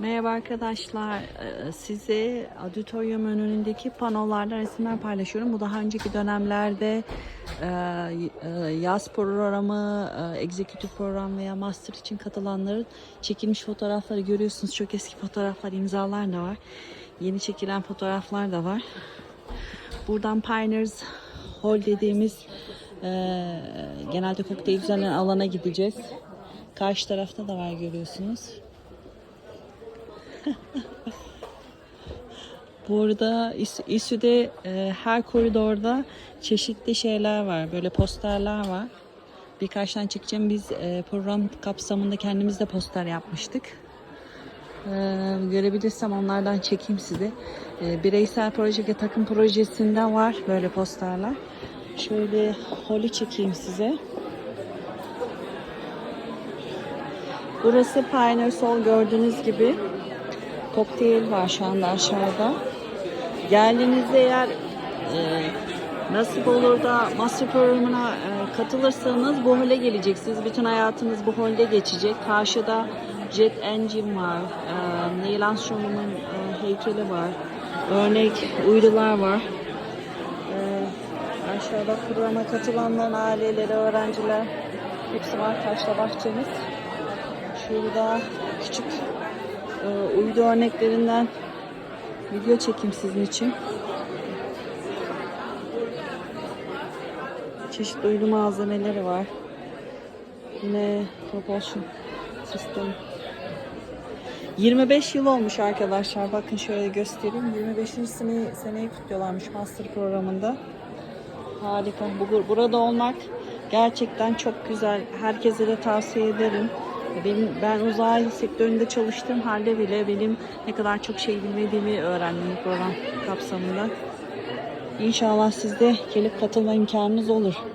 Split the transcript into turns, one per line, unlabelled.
Merhaba arkadaşlar. Ee, Size auditorium önündeki panolarla resimler paylaşıyorum. Bu daha önceki dönemlerde e, e, yaz programı, e, executive program veya master için katılanların çekilmiş fotoğrafları görüyorsunuz. Çok eski fotoğraflar, imzalar da var. Yeni çekilen fotoğraflar da var. Buradan Pioneers Hall dediğimiz genelde kokteyl düzenlenen alana gideceğiz. Karşı tarafta da var görüyorsunuz. Burada İS- İSÜ'de e, her koridorda çeşitli şeyler var. Böyle posterler var. Birkaç tane çekeceğim. Biz e, program kapsamında kendimiz de poster yapmıştık. E, görebilirsem onlardan çekeyim size. E, bireysel proje ve takım projesinden var böyle posterler. Şöyle holü çekeyim size. Burası Pioneer Sol gördüğünüz gibi. Kokteyl var şu anda aşağıda. Geldiğinizde eğer e, nasip olur da master programına e, katılırsanız bu hole geleceksiniz. Bütün hayatınız bu holde geçecek. Karşıda Jet Engine var. E, Neil Armstrong'un e, heykeli var. Örnek uydular var. E, aşağıda programa katılanların aileleri, öğrenciler hepsi var. Karşıda bahçemiz. Şurada küçük uydu örneklerinden video çekeyim sizin için. Çeşitli uydu malzemeleri var. Yine propulsion sistem. 25 yıl olmuş arkadaşlar. Bakın şöyle göstereyim. 25. sene, seneyi kutluyorlarmış master programında. Harika. Bu, burada olmak gerçekten çok güzel. Herkese de tavsiye ederim. Benim, ben uzay sektöründe çalıştığım halde bile benim ne kadar çok şey bilmediğimi öğrendim bu program kapsamında. İnşallah siz de gelip katılma imkanınız olur.